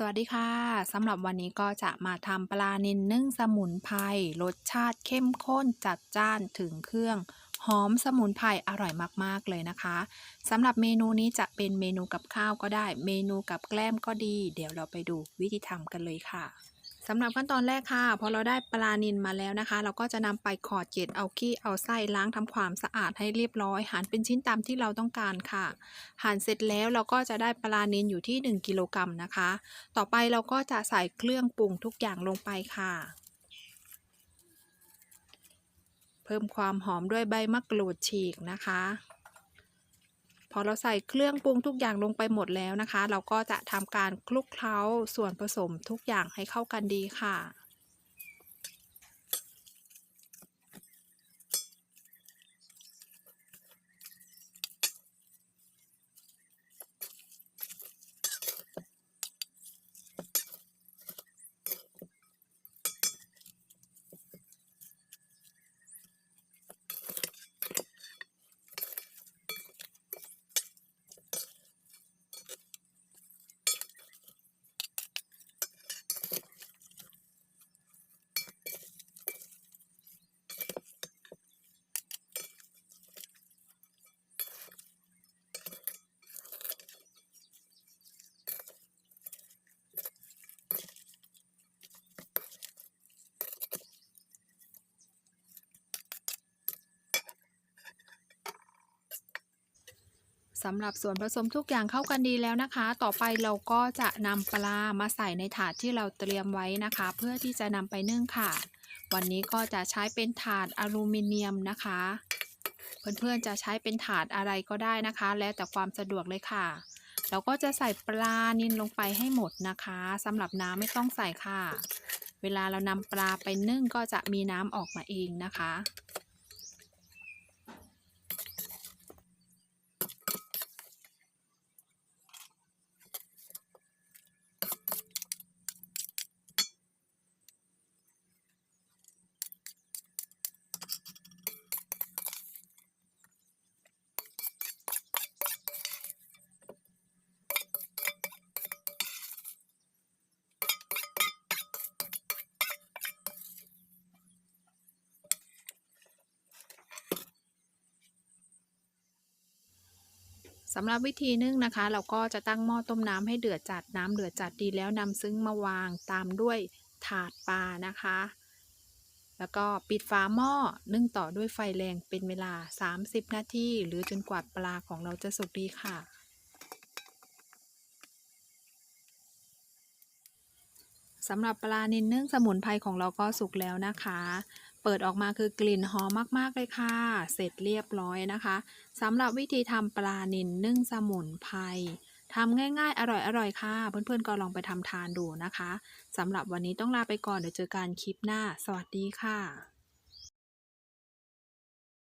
สวัสดีค่ะสำหรับวันนี้ก็จะมาทำปลานิลนึ่งสมุนไพรรสชาติเข้มข้นจัดจ้านถึงเครื่องหอมสมุนไพรอร่อยมากๆเลยนะคะสำหรับเมนูนี้จะเป็นเมนูกับข้าวก็ได้ เมนูกับแกล้มก็ดี เดี๋ยวเราไปดูวิธีทำกันเลยค่ะ สำหรับขั้นตอนแรกค่ะ พอเราได้ปลานิลมาแล้วนะคะ เราก็จะนำไปขอดเกล็ดเอาขี้เอาไส้ล้างทำความสะอาดให้เรียบร้อย หั่นเป็นชิ้นตามที่เราต้องการค่ะ หั่นเสร็จแล้วเราก็จะได้ปลานิลอยู่ที่ 1 กิโลกรัมนะคะ ต่อไปเราก็จะใส่เครื่องปรุงทุกอย่างลงไปค่ะ เพิ่มความหอมด้วยใบมะกรูดฉีกนะคะ พอเราใส่เครื่องปรุงทุกอย่างลงไปหมดแล้วนะคะ เราก็จะทำการคลุกเคล้าส่วนผสมทุกอย่างให้เข้ากันดีค่ะ สำหรับส่วนผสมทุกอย่างเข้ากันดีแล้วนะคะ ต่อไปเราก็จะนำปลามาใส่ในถาดที่เราเตรียมไว้นะคะ เพื่อที่จะนำไปนึ่งค่ะ วันนี้ก็จะใช้เป็นถาดอลูมิเนียมนะคะ เพื่อนๆจะใช้เป็นถาดอะไรก็ได้นะคะ แล้วแต่ความสะดวกเลยค่ะ เราก็จะใส่ปลานิลลงไปให้หมดนะคะสำหรับน้ำไม่ต้องใส่ค่ะ เวลาเรานำปลาไปนึ่งก็จะมีน้ำออกมาเองนะคะ สำหรับวิธีนึ่งนะคะ เราก็จะตั้งหม้อต้มน้ำให้เดือดจัดน้ำเดือดจัดดีแล้วนำซึ้งมาวางตามด้วยถาดปลานะคะ แล้วก็ปิดฝาหม้อนึ่งต่อด้วยไฟแรงเป็นเวลา 30 นาทีหรือจนกว่าปลาของเราจะสุกดีค่ะ สำหรับปลานิลนึ่งสมุนไพรของเราก็สุกแล้วนะคะ เปิดออกมาคือกลิ่นหอมมากๆเลยค่ะ เสร็จเรียบร้อยนะคะสำหรับวิธีทำปลานิลนึ่งสมุนไพรทำง่ายๆ อร่อยๆ ค่ะ เพื่อนๆ ก็ลองไปทำทานดูนะคะสำหรับวันนี้ต้องลาไปก่อน เดี๋ยวเจอกันคลิปหน้า สวัสดีค่ะ